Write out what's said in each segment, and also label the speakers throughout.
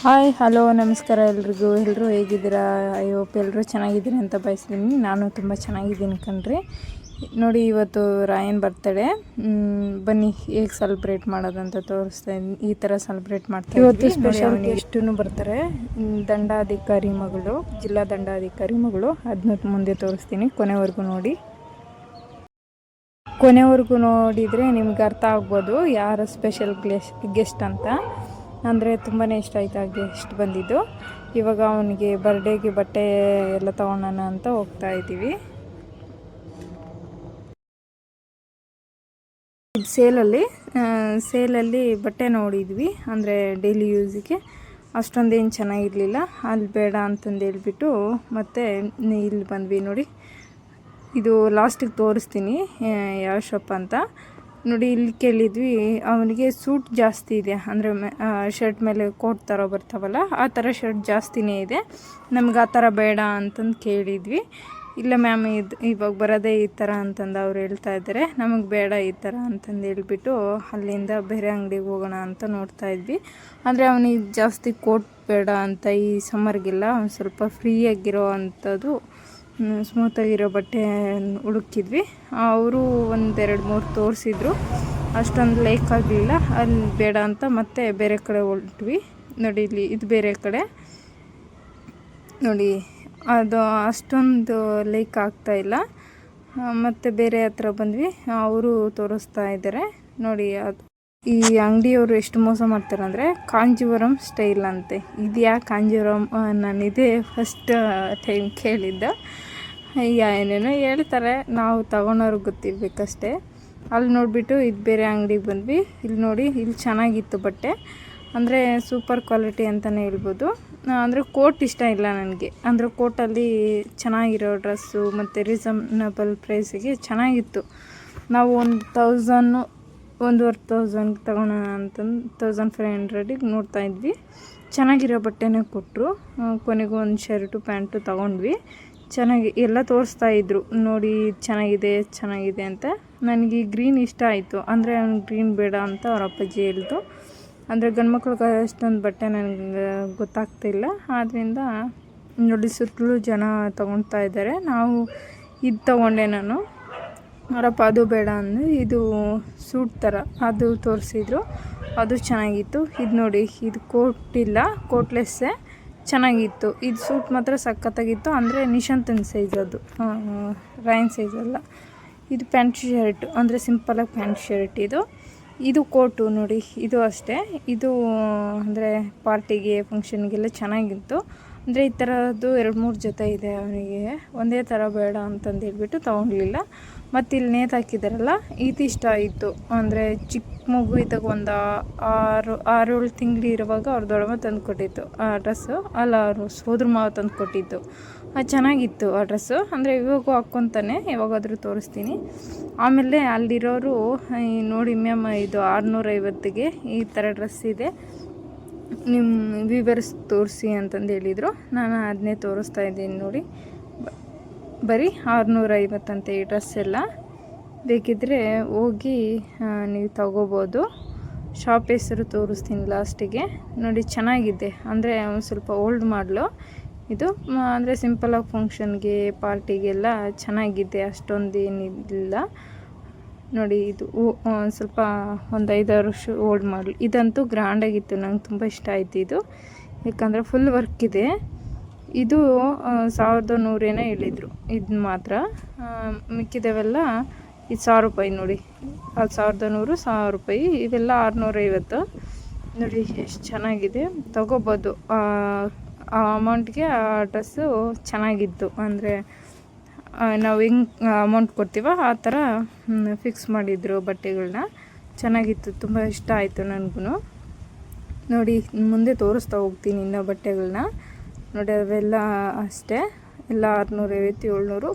Speaker 1: Hi hello ನಮಸ್ಕಾರ ಎಲ್ರಿಗೂ. ಎಲ್ಲರೂ ಹೇಗಿದ್ದೀರಾ? ಐ ಹೋಪ್ ಎಲ್ಲರೂ ಚೆನ್ನಾಗಿದ್ದೀರಿ ಅಂತ ಬಯಸ್ತೀನಿ. ನಾನು ತುಂಬ ಚೆನ್ನಾಗಿದ್ದೀನಿ ಕಣ್ರಿ. ನೋಡಿ ಇವತ್ತು ರಾಯನ್ ಬರ್ತಡೆ. ಬನ್ನಿ ಹೇಗೆ ಸೆಲೆಬ್ರೇಟ್ ಮಾಡೋದಂತ ತೋರಿಸ್ತಾ ಇದ್ದೀನಿ ಈ ಥರ ಸೆಲೆಬ್ರೇಟ್ ಮಾಡ್ತೀವಿ ಇವತ್ತು ಸ್ಪೆಷಲ್ ಎಷ್ಟು ಬರ್ತಾರೆ. ದಂಡಾಧಿಕಾರಿ ಮಗಳು ಜಿಲ್ಲಾ ದಂಡಾಧಿಕಾರಿ ಮಗಳು. ಅದನ್ನ ಮುಂದೆ ತೋರಿಸ್ತೀನಿ ಕೊನೆವರೆಗೂ ನೋಡಿ. ಕೊನೆವರೆಗೂ ನೋಡಿದರೆ ನಿಮ್ಗೆ ಅರ್ಥ ಆಗ್ಬೋದು ಯಾರು ಸ್ಪೆಷಲ್ ಗ್ಲೆಸ್ ಗೆಸ್ಟ್ ಅಂತ. ಅಂದರೆ ತುಂಬಾ ಇಷ್ಟ ಆಯಿತು ಹಾಗೆ ಗೆಸ್ಟ್ ಬಂದಿದ್ದು. ಇವಾಗ ಅವನಿಗೆ ಬರ್ಡೇಗೆ ಬಟ್ಟೆ ಎಲ್ಲ ತೊಗೊಳೋಣ ಅಂತ ಹೋಗ್ತಾ ಇದ್ದೀವಿ. ಇದು ಸೇಲಲ್ಲಿ ಸೇಲಲ್ಲಿ ಬಟ್ಟೆ ನೋಡಿದ್ವಿ. ಅಂದರೆ ಡೈಲಿ ಯೂಸಿಗೆ ಅಷ್ಟೊಂದೇನು ಚೆನ್ನಾಗಿರಲಿಲ್ಲ. ಅಲ್ಲಿ ಬೇಡ ಅಂತಂದು ಹೇಳ್ಬಿಟ್ಟು ಮತ್ತೆ ಇಲ್ಲಿ ಬಂದ್ವಿ ನೋಡಿ. ಇದು ಲಾಸ್ಟಿಗೆ ತೋರಿಸ್ತೀನಿ ಯಾವ ಶಾಪ್ ಅಂತ. ನೋಡಿ, ಇಲ್ಲಿ ಕೇಳಿದ್ವಿ, ಅವನಿಗೆ ಸೂಟ್ ಜಾಸ್ತಿ ಇದೆ. ಅಂದರೆ ಶರ್ಟ್ ಮೇಲೆ ಕೋಟ್ ಥರ ಬರ್ತಾವಲ್ಲ, ಆ ಥರ ಶರ್ಟ್ ಜಾಸ್ತಿನೇ ಇದೆ. ನಮ್ಗೆ ಆ ಥರ ಬೇಡ ಅಂತಂದು ಕೇಳಿದ್ವಿ. ಇಲ್ಲ ಮ್ಯಾಮ್, ಇದು, ಇವಾಗ ಬರೋದೇ ಈ ಥರ ಅಂತಂದು ಅವ್ರು ಹೇಳ್ತಾ ಇದ್ದಾರೆ ನಮಗೆ ಬೇಡ ಈ ಥರ ಅಂತಂದು ಹೇಳ್ಬಿಟ್ಟು ಅಲ್ಲಿಂದ ಬೇರೆ ಅಂಗಡಿಗೆ ಹೋಗೋಣ ಅಂತ ನೋಡ್ತಾ ಇದ್ವಿ. ಅಂದರೆ ಅವನಿಗೆ ಜಾಸ್ತಿ ಕೋಟ್ ಬೇಡ ಅಂತ ಈ ಸಮ್ಮರ್ಗೆಲ್ಲ ಅವ್ನು ಸ್ವಲ್ಪ ಫ್ರೀಯಾಗಿರೋ ಅಂಥದ್ದು ಸ್ಮೂತಾಗಿರೋ ಬಟ್ಟೆ ಹುಡುಕಿದ್ವಿ ಅವರು ಒಂದೆರಡು ಮೂರು ತೋರಿಸಿದ್ರು. ಅಷ್ಟೊಂದು ಲೈಕ್ ಆಗಲಿಲ್ಲ ಅಲ್ಲಿ ಬೇಡ ಅಂತ ಮತ್ತೆ ಬೇರೆ ಕಡೆ ಹೊರಟ್ವಿ ನೋಡಿ, ಇಲ್ಲಿ ಇದು ಬೇರೆ ಕಡೆ. ನೋಡಿ, ಅದು ಅಷ್ಟೊಂದು ಲೈಕ್ ಆಗ್ತಾಯಿಲ್ಲ ಮತ್ತೆ ಬೇರೆ ಹತ್ರ ಬಂದ್ವಿ. ಅವರು ತೋರಿಸ್ತಾ ಇದ್ದಾರೆ. ನೋಡಿ, ಅದು ಈ ಅಂಗಡಿಯವರು ಎಷ್ಟು ಮೋಸ ಮಾಡ್ತಾರಂದರೆ ಕಾಂಜೀವರಂ ಸ್ಟೈಲ್ ಅಂತೆ. ಇದೆಯಾ ಕಾಂಜೀವರಂ ನಾನು ಇದೇ ಫಸ್ಟ್ ಟೈಮ್ ಕೇಳಿದ್ದೆ. ಅಯ್ಯ ಏನೇನೋ ಹೇಳ್ತಾರೆ, ನಾವು ತೊಗೊಳೋರು ಗೊತ್ತಿರ್ಬೇಕಷ್ಟೇ. ಅಲ್ಲಿ ನೋಡಿಬಿಟ್ಟು ಇದು ಬೇರೆ ಅಂಗಡಿಗೆ ಬಂದ್ವಿ. ಇಲ್ಲಿ ನೋಡಿ, ಇಲ್ಲಿ ಚೆನ್ನಾಗಿತ್ತು ಬಟ್ಟೆ. ಅಂದರೆ ಸೂಪರ್ ಕ್ವಾಲಿಟಿ ಅಂತಲೇ ಹೇಳ್ಬೋದು. ಅಂದರೆ ಕೋಟ್ ಇಷ್ಟ ಇಲ್ಲ ನನಗೆ. ಅಂದರೆ ಕೋಟಲ್ಲಿ ಚೆನ್ನಾಗಿರೋ ಡ್ರೆಸ್ಸು ಮತ್ತು ರೀಸನಬಲ್ ಪ್ರೈಸಿಗೆ ಚೆನ್ನಾಗಿತ್ತು. ನಾವು ಒಂದು ತೌಸನ್ನು ಒಂದೂವರೆ ತೌಸಂಡ್ ತೊಗೊಳೋಣ ಅಂತಂದು ತೌಸಂಡ್ ಫೈವ್ ಹಂಡ್ರೆಡಿಗೆ ನೋಡ್ತಾ ಇದ್ವಿ. ಚೆನ್ನಾಗಿರೋ ಬಟ್ಟೆನೇ ಕೊಟ್ಟರು ಕೊನೆಗೂ ಒಂದು ಶರ್ಟು ಪ್ಯಾಂಟು ತಗೊಂಡ್ವಿ. ಚೆನ್ನಾಗಿ, ಎಲ್ಲ ತೋರಿಸ್ತಾ ಇದ್ರು. ನೋಡಿ, ಚೆನ್ನಾಗಿದೆ ಚೆನ್ನಾಗಿದೆ ಅಂತ. ನನಗೆ ಗ್ರೀನ್ ಇಷ್ಟ ಆಯಿತು. ಅಂದರೆ ಅವ್ನಿಗೆ ಗ್ರೀನ್ ಬೇಡ ಅಂತ ಅವ್ರ ಅಪ್ಪಾಜಿ ಹೇಳ್ದು. ಅಂದರೆ ಗಂಡ್ಮಕ್ಳಿಗೆ ಅಷ್ಟೊಂದು ಬಟ್ಟೆ ನನಗೆ ಗೊತ್ತಾಗ್ತಿಲ್ಲ ಆದ್ದರಿಂದ ನೋಡಿ ಸುತ್ತಲೂ ಜನ ತೊಗೊಳ್ತಾ ಇದ್ದಾರೆ. ನಾವು ಇದು ತೊಗೊಂಡೆ ನಾನು. ಅವರಪ್ಪ ಅದು ಬೇಡ ಅಂದರೆ ಇದು ಸೂಟ್ ಥರ ಅದು ತೋರಿಸಿದ್ರು. ಅದು ಚೆನ್ನಾಗಿತ್ತು. ಇದು ನೋಡಿ, ಇದು ಕೋಟಿಲ್ಲ ಕೋಟ್ಲೆಸ್ಸೇ ಚೆನ್ನಾಗಿತ್ತು. ಇದು ಸೂಟ್ ಮಾತ್ರ ಸಖತ್ತಾಗಿತ್ತು. ಅಂದರೆ ನಿಶಾಂತನ ಸೈಜ್ ಅದು. ರೈನ್ ಅಲ್ಲ. ಇದು ಪ್ಯಾಂಟ್ ಶರ್ಟ್, ಅಂದರೆ ಸಿಂಪಲಾಗಿ ಪ್ಯಾಂಟ್ ಶರ್ಟ್ ಇದು. ಇದು ಕೋಟು ನೋಡಿ, ಇದು ಅಷ್ಟೇ. ಇದು, ಅಂದರೆ ಪಾರ್ಟಿಗೆ ಫಂಕ್ಷನ್ಗೆಲ್ಲ ಚೆನ್ನಾಗಿತ್ತು. ಅಂದರೆ ಈ ಥರದ್ದು ಎರಡು ಮೂರು ಜೊತೆ ಇದೆ ಅವನಿಗೆ. ಒಂದೇ ಥರ ಬೇಡ ಅಂತಂದು ಹೇಳಿಬಿಟ್ಟು ತೊಗೊಂಡ್ಲಿಲ್ಲ. ಮತ್ತು ಇಲ್ಲಿ ನೇತು ಹಾಕಿದಾರಲ್ಲ ಇದು ಇಷ್ಟ ಆಯಿತು. ಅಂದರೆ ಚಿಕ್ಕ ಮಗು ಇದ್ದಾಗ ಒಂದು ಆರು ಆರು ಏಳು ತಿಂಗಳು ಇರುವಾಗ ಅವ್ರ ದೊಡ್ಡಮ್ಮ ತಂದು ಕೊಟ್ಟಿತ್ತು ಆ ಡ್ರೆಸ್ಸು. ಅಲ್ಲ, ಅವರು ಸೋದ್ರ ಮಾವ ತಂದು ಕೊಟ್ಟಿದ್ದು. ಅದು ಚೆನ್ನಾಗಿತ್ತು ಆ ಡ್ರೆಸ್ಸು. ಅಂದರೆ ಇವಾಗೂ ಹಾಕ್ಕೊತಾನೆ ಯಾವಾಗಾದರೂ ತೋರಿಸ್ತೀನಿ. ಆಮೇಲೆ ಅಲ್ಲಿರೋರು ನೋಡಿ ಮ್ಯಾಮ್, ಇದು ಆರುನೂರೈವತ್ತಿಗೆ ಈ ಥರ ಡ್ರೆಸ್ ಇದೆ. ನಿಮ್ಮ ವಿವರ್ಸ್ ತೋರಿಸಿ ಅಂತಂದು ಹೇಳಿದರು. ನಾನು ಅದನ್ನೇ ತೋರಿಸ್ತಾ ಇದ್ದೀನಿ ನೋಡಿ. ಬರೀ ಆರುನೂರೈವತ್ತಂತೆ ಈ ಡ್ರೆಸ್ ಎಲ್ಲ. ಬೇಕಿದ್ದರೆ ಹೋಗಿ ನೀವು ತಗೋಬೋದು. ಶಾಪ್ ಹೆಸರು ತೋರಿಸ್ತೀನಿ ಲಾಸ್ಟಿಗೆ ನೋಡಿ ಚೆನ್ನಾಗಿದೆ. ಅಂದರೆ ಒಂದು ಸ್ವಲ್ಪ ಓಲ್ಡ್ ಮಾಡಲು ಇದು ಅಂದರೆ ಸಿಂಪಲಾಗಿ ಫಂಕ್ಷನ್ಗೆ ಪಾರ್ಟಿಗೆಲ್ಲ ಚೆನ್ನಾಗಿದೆ. ಅಷ್ಟೊಂದು ಏನಿಲ್ಲ ನೋಡಿ, ಇದು ಸ್ವಲ್ಪ ಒಂದು ಐದಾರು ವರ್ಷ ಓಲ್ಡ್ ಮಾಡಲ್ ಇದಂತೂ ಗ್ರ್ಯಾಂಡಾಗಿತ್ತು ನಂಗೆ ತುಂಬ ಇಷ್ಟ ಆಯಿತು ಇದು. ಯಾಕಂದರೆ ಫುಲ್ ವರ್ಕ್ ಇದೆ. ಇದು ಸಾವಿರದ ನೂರೇನೇ ಹೇಳಿದರು. ಇದು ಮಾತ್ರ. ಮಿಕ್ಕಿದವೆಲ್ಲ ಇದು ಸಾವಿರ ರೂಪಾಯಿ ನೋಡಿ. ಅದು ಸಾವಿರದ ನೂರು, ಸಾವಿರ ರೂಪಾಯಿ. ಇವೆಲ್ಲ ಆರುನೂರೈವತ್ತು. ನೋಡಿ, ಎಷ್ಟು ಚೆನ್ನಾಗಿದೆ. ತಗೋಬೋದು. ಆ ಅಮೌಂಟ್ಗೆ ಆ ಡ್ರೆಸ್ಸು ಚೆನ್ನಾಗಿತ್ತು. ಅಂದರೆ ನಾವು ಹೆಂಗೆ ಅಮೌಂಟ್ ಕೊಡ್ತೀವೋ ಆ ಥರ ಫಿಕ್ಸ್ ಮಾಡಿದ್ರು ಬಟ್ಟೆಗಳನ್ನ ಚೆನ್ನಾಗಿತ್ತು, ತುಂಬ ಇಷ್ಟ ಆಯಿತು ನನಗೂ ನೋಡಿ, ಮುಂದೆ ತೋರಿಸ್ತಾ ಹೋಗ್ತೀನಿ ಇನ್ನೂ ಬಟ್ಟೆಗಳನ್ನ ನೋಡಿ, ಅವೆಲ್ಲ ಅಷ್ಟೇ. ಎಲ್ಲ ಆರುನೂರೈವತ್ತು ಏಳ್ನೂರು.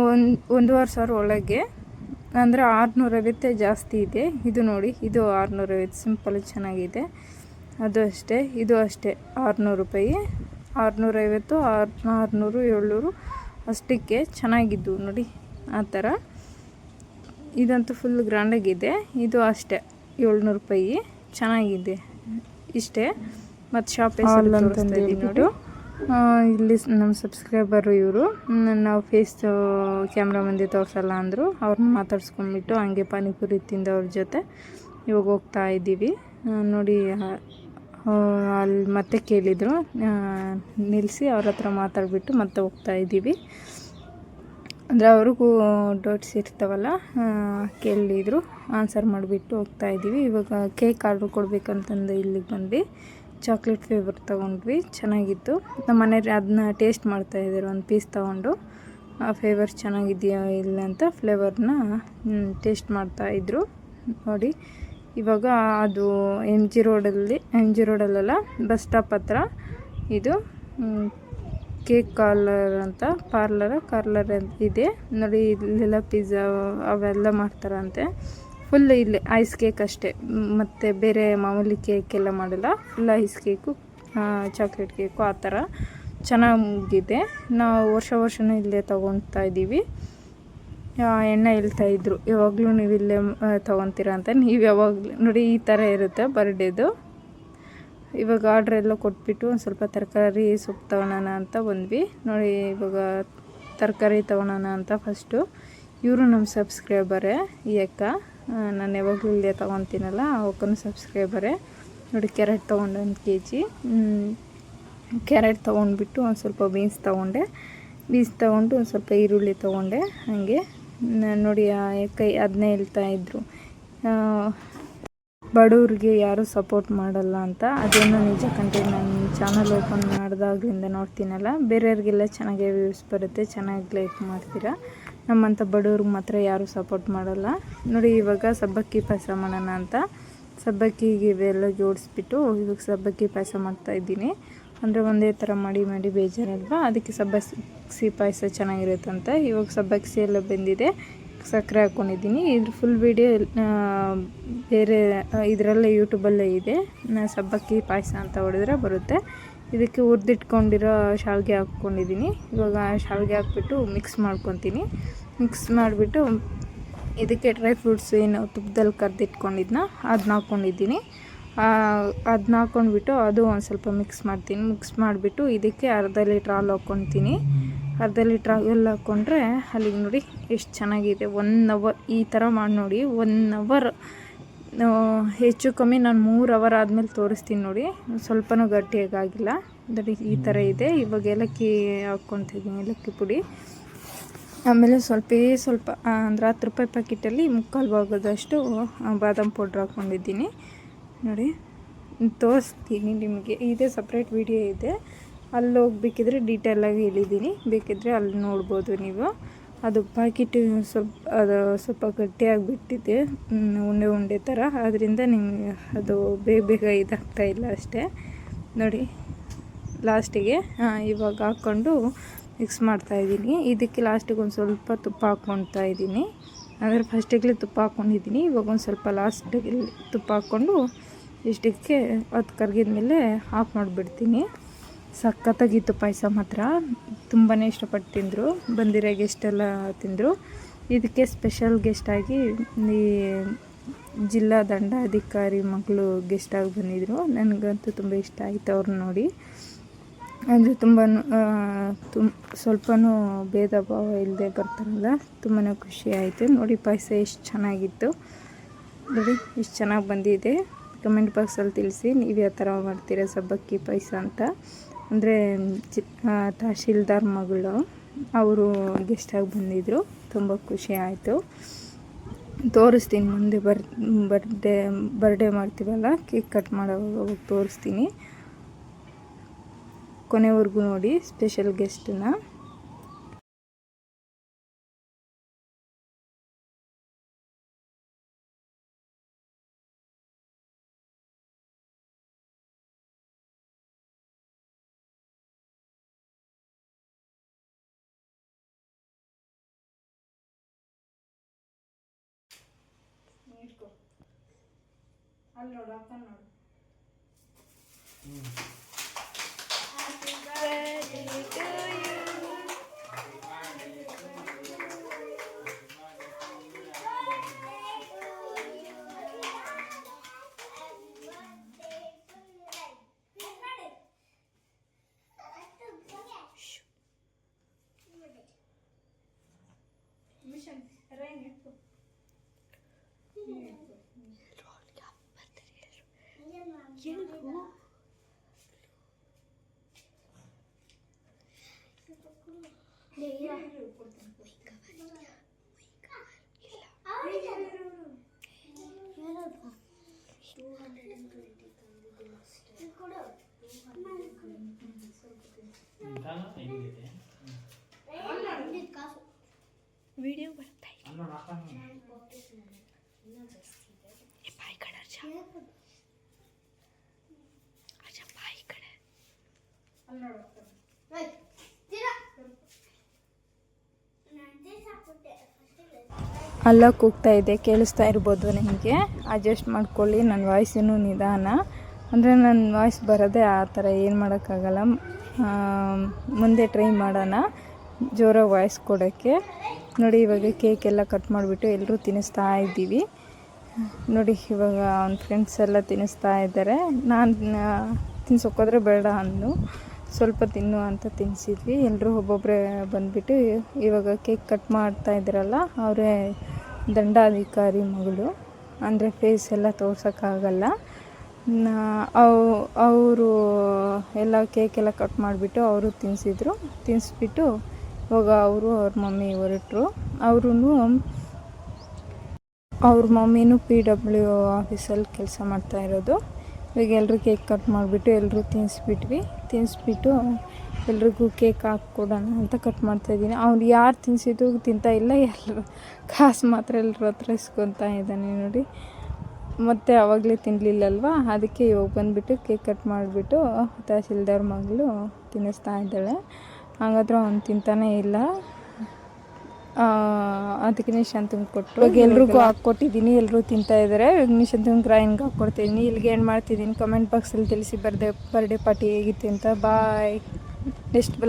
Speaker 1: ಒಂದು, ಒಂದೂವರೆ ಸಾವಿರ ಒಳಗೆ. ಅಂದರೆ ಆರುನೂರೈವತ್ತೇ ಜಾಸ್ತಿ ಇದೆ. ಇದು ನೋಡಿ, ಇದು ಆರುನೂರೈವತ್ತು ಸಿಂಪಲ್ ಚೆನ್ನಾಗಿದೆ. ಅದು ಅಷ್ಟೇ, ಇದು ಅಷ್ಟೇ. ಆರುನೂರು ರೂಪಾಯಿ. ಆರುನೂರೈವತ್ತು ಆರು, ಆರುನೂರು, ಏಳ್ನೂರು. ಅಷ್ಟಕ್ಕೆ ಚೆನ್ನಾಗಿದ್ದು ನೋಡಿ ಆ ಥರ. ಇದಂತೂ ಫುಲ್ ಗ್ರ್ಯಾಂಡಾಗಿದೆ ಇದು ಅಷ್ಟೇ ಏಳ್ನೂರು ರೂಪಾಯಿ. ಚೆನ್ನಾಗಿದೆ ಇಷ್ಟೇ. ಮತ್ತು ಶಾಪ್ ಹೆಸರು ನೋಡು. ಇಲ್ಲಿ ನಮ್ಮ ಸಬ್ಸ್ಕ್ರೈಬರು ಇವರು. ನಾವು ಫೇಸ್ ಕ್ಯಾಮ್ರಾ ಮಂದಿ ತೋರಿಸಲ್ಲ ಅಂದರು ಅವ್ರನ್ನ ಮಾತಾಡ್ಸ್ಕೊಂಡ್ಬಿಟ್ಟು ಹಂಗೆ ಪಾನಿಪುರಿ ತಿಂದವ್ರ ಜೊತೆ ಇವಾಗ ಹೋಗ್ತಾ ಇದ್ದೀವಿ ನೋಡಿ ಅಲ್ಲಿ ಮತ್ತೆ ಕೇಳಿದರು. ನಿಲ್ಲಿಸಿ ಅವ್ರ ಹತ್ರ ಮಾತಾಡಿಬಿಟ್ಟು ಮತ್ತೆ ಹೋಗ್ತಾ ಇದ್ದೀವಿ. ಅಂದರೆ ಅವ್ರಿಗೂ ಡೌಟ್ಸ್ ಇರ್ತಾವಲ್ಲ ಕೇಳಿದರು. ಆನ್ಸರ್ ಮಾಡಿಬಿಟ್ಟು ಹೋಗ್ತಾ ಇದ್ದೀವಿ. ಇವಾಗ ಕೇಕ್ ಆರ್ಡ್ರ್ ಕೊಡಬೇಕಂತಂದು ಇಲ್ಲಿಗೆ ಬಂದ್ವಿ. ಚಾಕ್ಲೇಟ್ ಫ್ಲೇವರ್ ತೊಗೊಂಡ್ವಿ. ಚೆನ್ನಾಗಿತ್ತು. ನಮ್ಮ ಮನೆಯವ್ರು ಅದನ್ನ ಟೇಸ್ಟ್ ಮಾಡ್ತಾ ಇದ್ದಾರೆ ಒಂದು ಪೀಸ್ ತೊಗೊಂಡು. ಆ ಫ್ಲೇವರ್ ಚೆನ್ನಾಗಿದೆಯಾ ಇಲ್ಲ ಅಂತ ಫ್ಲೇವರ್ನ ಟೇಸ್ಟ್ ಮಾಡ್ತಾ ಇದ್ರು. ನೋಡಿ. ಇವಾಗ ಅದು ಎಂ ಜಿ ರೋಡಲ್ಲಿ ಎಂ ಜಿ ರೋಡಲ್ಲೆಲ್ಲ ಬಸ್ ಸ್ಟಾಪ್ ಹತ್ರ ಇದು ಕೇಕ್ ಕಾರ್ಲರ್ ಅಂತ ಪಾರ್ಲರ್ ಕಾರ್ಲರ್ ಇದೆ. ನೋಡಿ, ಇಲ್ಲೆಲ್ಲ ಪಿಜ್ಜಾ ಅವೆಲ್ಲ ಮಾಡ್ತಾರಂತೆ. ಫುಲ್ ಇಲ್ಲಿ ಐಸ್ ಕೇಕ್ ಅಷ್ಟೇ. ಮತ್ತು ಬೇರೆ ಮಾಮೂಲಿ ಕೇಕ್ ಎಲ್ಲ ಮಾಡಲ್ಲ. Full ice cake chocolate cake ಆ ಥರ ಚೆನ್ನಾಗಿದೆ. ನಾವು ವರ್ಷ ವರ್ಷವೂ ಇಲ್ಲೇ ತೊಗೊತಾ ಇದ್ದೀವಿ. ಎಣ್ಣೆ ಹೇಳ್ತಾ ಇದ್ರು. ಯಾವಾಗಲೂ ನೀವು ಇಲ್ಲೇ ತೊಗೊತೀರಾ ಅಂತ. ನೀವು ಯಾವಾಗಲೂ ನೋಡಿ ಈ ಥರ ಇರುತ್ತೆ ಬರ್ಡೇದು. ಇವಾಗ ಆರ್ಡ್ರ್ ಎಲ್ಲ ಕೊಟ್ಬಿಟ್ಟು ಒಂದು ಸ್ವಲ್ಪ ತರಕಾರಿ ಸೊಪ್ಪು ತೊಗೊಳೋಣ ಅಂತ ಬಂದ್ವಿ. ನೋಡಿ ಇವಾಗ ತರಕಾರಿ ತೊಗೊಳೋಣ ಅಂತ ಫಸ್ಟು ಇವರು ನಮ್ಮ ಸಬ್ಸ್ಕ್ರೈಬರೇ, ಈ ಅಕ್ಕ. ನಾನು ಯಾವಾಗಲೂ ಇಲ್ಲೇ ತೊಗೊತೀನಲ್ಲ ಅವಕ್ಕೂ ಸಬ್ಸ್ಕ್ರೈಬರೇ. ನೋಡಿ ಕ್ಯಾರೆಟ್ ತೊಗೊಂಡು ಒಂದು ಕೆ ಜಿ ಕ್ಯಾರೆಟ್ ತೊಗೊಂಡ್ಬಿಟ್ಟು ಒಂದು ಸ್ವಲ್ಪ ಬೀನ್ಸ್ ತೊಗೊಂಡೆ. ಬೀನ್ಸ್ ತೊಗೊಂಡು ಒಂದು ಸ್ವಲ್ಪ ಈರುಳ್ಳಿ ತೊಗೊಂಡೆ, ಹಾಗೆ. ನೋಡಿ ಕೈ ಅದನ್ನೇ ಹೇಳ್ತಾ ಇದ್ದರು ಬಡವ್ರಿಗೆ ಯಾರೂ ಸಪೋರ್ಟ್ ಮಾಡಲ್ಲ ಅಂತ. ಅದೇನು ನಿಜ ಕಂಡ್ರೆ ನಾನು ಚಾನಲ್ ಓಪನ್ ಮಾಡಿದಾಗ್ಲಿಂದ ನೋಡ್ತೀನಲ್ಲ. ಬೇರೆಯವ್ರಿಗೆಲ್ಲ ಚೆನ್ನಾಗೆ ವ್ಯೂಸ್ ಬರುತ್ತೆ, ಚೆನ್ನಾಗಿ ಲೈಕ್ ಮಾಡ್ತೀರಾ? ನಮ್ಮಂಥ ಬಡವ್ರಿಗೆ ಮಾತ್ರ ಯಾರೂ ಸಪೋರ್ಟ್ ಮಾಡಲ್ಲ. ನೋಡಿ, ಇವಾಗ ಸಬ್ಬಕ್ಕಿ ಪಾಯಸ ಮಾಡೋಣ ಅಂತ. ಸಬ್ಬಕ್ಕಿಗೆ ಇವೆಲ್ಲ ಜೋಡಿಸ್ಬಿಟ್ಟು ಇವಾಗ ಸಬ್ಬಕ್ಕಿ ಪಾಯಸ ಮಾಡ್ತಾಯಿದ್ದೀನಿ ಅಂದರೆ ಒಂದೇ ಥರ ಮಾಡಿ ಮಾಡಿ ಬೇಜಾರಲ್ವಾ ಅದಕ್ಕೆ ಸಬ್ಬಕ್ಕಿ ಪಾಯಸ ಚೆನ್ನಾಗಿರುತ್ತೆ ಅಂತ ಇವಾಗ ಸಬ್ಬಕ್ಕಿ ಎಲ್ಲ ಬೆಂದಿದೆ. ಸಕ್ಕರೆ ಹಾಕ್ಕೊಂಡಿದ್ದೀನಿ ಇದ್ರ ಫುಲ್ ವಿಡಿಯೋ ಬೇರೆ ಇದರಲ್ಲೇ ಯೂಟ್ಯೂಬಲ್ಲೇ ಇದೆ. ಸಬ್ಬಕ್ಕಿ ಪಾಯಸ ಅಂತ ಹೊಡೆದ್ರೆ ಬರುತ್ತೆ. ಇದಕ್ಕೆ ಹುರಿದಿಟ್ಕೊಂಡಿರೋ ಶಾವಿಗೆ ಹಾಕ್ಕೊಂಡಿದ್ದೀನಿ ಇವಾಗ ಶಾವಿಗೆ ಹಾಕ್ಬಿಟ್ಟು ಮಿಕ್ಸ್ ಮಾಡ್ಕೊತೀನಿ. ಮಿಕ್ಸ್ ಮಾಡಿಬಿಟ್ಟು ಇದಕ್ಕೆ ಡ್ರೈ ಫ್ರೂಟ್ಸ್ ಏನು ತುಪ್ಪದಲ್ಲಿ ಕರೆದಿಟ್ಕೊಂಡಿದ್ನ ಅದನ್ನ ಹಾಕ್ಕೊಂಡಿದ್ದೀನಿ ಅದನ್ನ ಹಾಕ್ಕೊಂಡ್ಬಿಟ್ಟು ಅದು ಒಂದು ಸ್ವಲ್ಪ ಮಿಕ್ಸ್ ಮಾಡ್ತೀನಿ. ಮಿಕ್ಸ್ ಮಾಡಿಬಿಟ್ಟು ಇದಕ್ಕೆ ಅರ್ಧ ಲೀಟ್ರ್ ಹಾಲು ಹಾಕ್ಕೊತೀನಿ ಅರ್ಧ ಲೀಟ್ರ್ ಹಾಲು ಹಾಕ್ಕೊಂಡ್ರೆ ಅಲ್ಲಿಗೆ ನೋಡಿ ಎಷ್ಟು ಚೆನ್ನಾಗಿದೆ. ಒನ್ ಅವರ್ ಈ ಥರ ಮಾಡಿ ನೋಡಿ. ಒನ್ ಅವರ್ ಹೆಚ್ಚು ಕಮ್ಮಿ ನಾನು ಮೂರು ಅವರ್ ಆದಮೇಲೆ ತೋರಿಸ್ತೀನಿ ನೋಡಿ. ಸ್ವಲ್ಪನೂ ಗಟ್ಟಿಯಾಗಿಲ್ಲ ನೋಡಿ ಈ ಥರ ಇದೆ. ಇವಾಗ ಏಲಕ್ಕಿ ಹಾಕ್ಕೊತಿದ್ದೀನಿ ಏಲಕ್ಕಿ ಪುಡಿ. ಆಮೇಲೆ ಸ್ವಲ್ಪ ಸ್ವಲ್ಪ ಅಂದರೆ ಹತ್ತು ರೂಪಾಯಿ ಪ್ಯಾಕೆಟಲ್ಲಿ ಮುಕ್ಕಾಲು ಭಾಗದಷ್ಟು ಬಾದಾಮ್ ಪೌಡ್ರ್ ಹಾಕ್ಕೊಂಡಿದ್ದೀನಿ ನೋಡಿ ತೋರಿಸ್ತೀನಿ ನಿಮಗೆ. ಇದೇ ಸಪ್ರೇಟ್ ವಿಡಿಯೋ ಇದೆ. ಅಲ್ಲಿ ಹೋಗ್ಬೇಕಿದ್ರೆ ಡೀಟೇಲಾಗಿ ಹೇಳಿದ್ದೀನಿ. ಬೇಕಿದ್ರೆ ಅಲ್ಲಿ ನೋಡ್ಬೋದು ನೀವು. ಅದು ಪ್ಯಾಕೆಟ್ ಸ್ವಲ್ಪ, ಅದು ಸ್ವಲ್ಪ ಗಟ್ಟಿಯಾಗಿಬಿಟ್ಟಿದೆ ಉಂಡೆ ಉಂಡೆ ಥರ ಅದರಿಂದ ನಿಮಗೆ ಅದು ಬೇಗ ಬೇಗ ಇದಾಗ್ತಾ ಇಲ್ಲ ಅಷ್ಟೇ. ನೋಡಿ, ಲಾಸ್ಟಿಗೆ ಇವಾಗ ಹಾಕ್ಕೊಂಡು ಮಿಕ್ಸ್ ಮಾಡ್ತಾಯಿದ್ದೀನಿ ಇದಕ್ಕೆ ಲಾಸ್ಟಿಗೆ ಒಂದು ಸ್ವಲ್ಪ ತುಪ್ಪ ಹಾಕ್ಕೊಳ್ತಾ ಇದ್ದೀನಿ. ಅಂದರೆ ಫಸ್ಟಿಗೆ ತುಪ್ಪ ಹಾಕ್ಕೊಂಡಿದ್ದೀನಿ. ಇವಾಗ ಒಂದು ಸ್ವಲ್ಪ ಲಾಸ್ಟಿಗೆ ತುಪ್ಪ ಹಾಕ್ಕೊಂಡು ಇಷ್ಟಕ್ಕೆ ಅದು ಕರಗಿದ ಮೇಲೆ ಆಫ್ ಮಾಡಿಬಿಡ್ತೀನಿ. ಸಖತ್ತಾಗಿತ್ತು ಪಾಯಸ ಮಾತ್ರ. ತುಂಬಾ ಇಷ್ಟಪಟ್ಟು ತಿಂದರು. ಬಂದಿರೋ ಗೆಸ್ಟೆಲ್ಲ ತಿಂದರು. ಇದಕ್ಕೆ ಸ್ಪೆಷಲ್ ಗೆಸ್ಟಾಗಿ ಈ ಜಿಲ್ಲಾ ದಂಡಾಧಿಕಾರಿ ಮಗಳು ಗೆಸ್ಟಾಗಿ ಬಂದಿದ್ದರು ನನಗಂತೂ ತುಂಬ ಇಷ್ಟ ಆಯಿತು ಅವ್ರನ್ನ ನೋಡಿ. ಅಂದರೆ ತುಂಬ ತುಮ್ ಸ್ವಲ್ಪನೂ ಭೇದ ಭಾವ ಇಲ್ಲದೆ ಬರ್ತಾರಲ್ಲ ತುಂಬಾ ಖುಷಿ ಆಯಿತು. ನೋಡಿ ಪಾಯಸ ಎಷ್ಟು ಚೆನ್ನಾಗಿತ್ತು. ನೋಡಿ, ಎಷ್ಟು ಚೆನ್ನಾಗಿ ಬಂದಿದೆ. ಕಮೆಂಟ್ ಬಾಕ್ಸಲ್ಲಿ ತಿಳಿಸಿ, ನೀವು ಯಾವ ಥರ ಮಾಡ್ತೀರಾ ಸಬ್ಬಕ್ಕಿ ಪಾಯಸ ಅಂತ. ಅಂದರೆ, ಚಿ ತಹಶೀಲ್ದಾರ್ ಮಗಳು, ಅವರು ಗೆಸ್ಟಾಗಿ ಬಂದಿದ್ದರು ತುಂಬ ಖುಷಿ ಆಯಿತು. ತೋರಿಸ್ತೀನಿ ಮುಂದೆ ಬರ್ ಬರ್ಡೇ ಬರ್ಡೇ ಮಾಡ್ತೀವಲ್ಲ ಕೇಕ್ ಕಟ್ ಮಾಡೋವಾಗ ತೋರಿಸ್ತೀನಿ. ಕೊನೆವರೆಗೂ ನೋಡಿ ಸ್ಪೆಷಲ್ ಗೆಸ್ಟನ್ನ ಅಲ್ಲಿ ನೋಡು ಅಕ್ಕ ನೋಡು
Speaker 2: ವಿಡಿಯೋ ಬರ್ತಾ ಇದೆ ಏ, ಬಾಯಿ ಕಡೆ ಅರ್ಜ ಅರ್ಜ ಬಾಯಿ ಕಡೆ
Speaker 1: ಅಲ್ಲ ಕೂಗ್ತಾ ಇದೆ ಕೇಳಿಸ್ತಾ ಇರ್ಬೋದು ನಿಮಗೆ. ಅಡ್ಜಸ್ಟ್ ಮಾಡ್ಕೊಳ್ಳಿ ನನ್ನ ವಾಯ್ಸಿನೂ ನಿಧಾನ. ಅಂದರೆ ನನ್ನ ವಾಯ್ಸ್ ಬರೋದೇ ಆ ಥರ ಏನು ಮಾಡೋಕ್ಕಾಗಲ್ಲ. ಮುಂದೆ ಟ್ರೈ ಮಾಡೋಣ. ಜೋರಾಗಿ ವಾಯ್ಸ್ ಕೊಡೋಕ್ಕೆ. ನೋಡಿ ಇವಾಗ ಕೇಕ್ ಎಲ್ಲ ಕಟ್ ಮಾಡಿಬಿಟ್ಟು ಎಲ್ಲರೂ ತಿನ್ನಿಸ್ತಾ ಇದ್ದೀವಿ. ನೋಡಿ ಇವಾಗ ಅವ್ನ ಫ್ರೆಂಡ್ಸ್ ಎಲ್ಲ ತಿನ್ನಿಸ್ತಾ ಇದ್ದಾರೆ. ನಾನು ತಿನ್ಸೋಕೋದ್ರೆ ಬೇಡ ಅಂದು ಸ್ವಲ್ಪ ತಿನ್ನು ಅಂತ ತಿನ್ನಿಸಿದ್ವಿ ಎಲ್ಲರೂ ಒಬ್ಬೊಬ್ಬರೇ ಬಂದುಬಿಟ್ಟು ಇವಾಗ ಕೇಕ್ ಕಟ್ ಮಾಡ್ತಾ ಇದ್ದಾರಲ್ಲ, ಅವರೇ ದಂಡಾಧಿಕಾರಿ ಮಗಳು. ಅಂದರೆ ಫೇಸ್ ಎಲ್ಲ ತೋರ್ಸೋಕ್ಕಾಗಲ್ಲ. ಅವರು ಎಲ್ಲ ಕೇಕ್ ಎಲ್ಲ ಕಟ್ ಮಾಡಿಬಿಟ್ಟು ಅವರು ತಿನ್ನಿಸಿದ್ರು ತಿನ್ನಿಸ್ಬಿಟ್ಟು ಇವಾಗ ಅವರು ಅವ್ರ ಮಮ್ಮಿ ಹೊರಟರು. ಅವರು ಅವ್ರ ಮಮ್ಮಿನೂ ಪಿ ಡಬ್ಲ್ಯೂ ಆಫೀಸಲ್ಲಿ ಕೆಲಸ ಮಾಡ್ತಾ ಇರೋದು. ಇವಾಗ ಎಲ್ಲರೂ ಕೇಕ್ ಕಟ್ ಮಾಡಿಬಿಟ್ಟು ಎಲ್ಲರೂ ತಿನ್ನಿಸ್ಬಿಟ್ವಿ ತಿನ್ನಿಸ್ಬಿಟ್ಟು ಎಲ್ರಿಗೂ ಕೇಕ್ ಹಾಕ್ಕೊಡೋಣ ಅಂತ ಕಟ್ ಮಾಡ್ತಾಯಿದ್ದೀನಿ ಅವ್ನು ಯಾರು ತಿನ್ನಿಸಿದ್ರು ತಿಂತಾಯಿಲ್ಲ ಎಲ್ಲರೂ ಕಾಸು ಮಾತ್ರ ಎಲ್ಲರ ಹತ್ರ ಇಸ್ಕೊತಾ ಇದ್ದಾನೆ ನೋಡಿ. ಮತ್ತೆ ಅವಾಗಲೇ ತಿನ್ನಲಿಲ್ಲಲ್ವ ಅದಕ್ಕೆ ಇವಾಗ ಬಂದುಬಿಟ್ಟು ಕೇಕ್ ಕಟ್ ಮಾಡಿಬಿಟ್ಟು ತಹಸೀಲ್ದಾರ್ ಮಗಳು ತಿನ್ನಿಸ್ತಾ ಇದ್ದಾಳೆ. ಹಾಗಾದ್ರೂ ಅವ್ನು ತಿಂತಾನೇ ಇಲ್ಲ. ಅದಕ್ಕೆ ನಿಶಾಂತಂಗೆ ಕೊಟ್ಟು ಇವಾಗ ಎಲ್ರಿಗೂ ಹಾಕ್ಕೊಟ್ಟಿದ್ದೀನಿ. ಎಲ್ಲರೂ ತಿಂತಾ ಇದ್ದಾರೆ ಇವಾಗ ನಿಶಾಂತಂಗೆ ರಾಯನ್ಗೆ ಹಾಕ್ಕೊಡ್ತಿದ್ದೀನಿ ಇಲ್ಲಿಗೆ ಏನು ಮಾಡ್ತಿದ್ದೀನಿ? ಕಮೆಂಟ್ ಬಾಕ್ಸಲ್ಲಿ ತಿಳಿಸಿ ಬರ್ದೆ ಬರ್ಡೇ ಪಾರ್ಟಿ ಹೇಗಿತ್ತು ಅಂತ. ಬಾಯ್ ನೆಕ್ಸ್ಟ್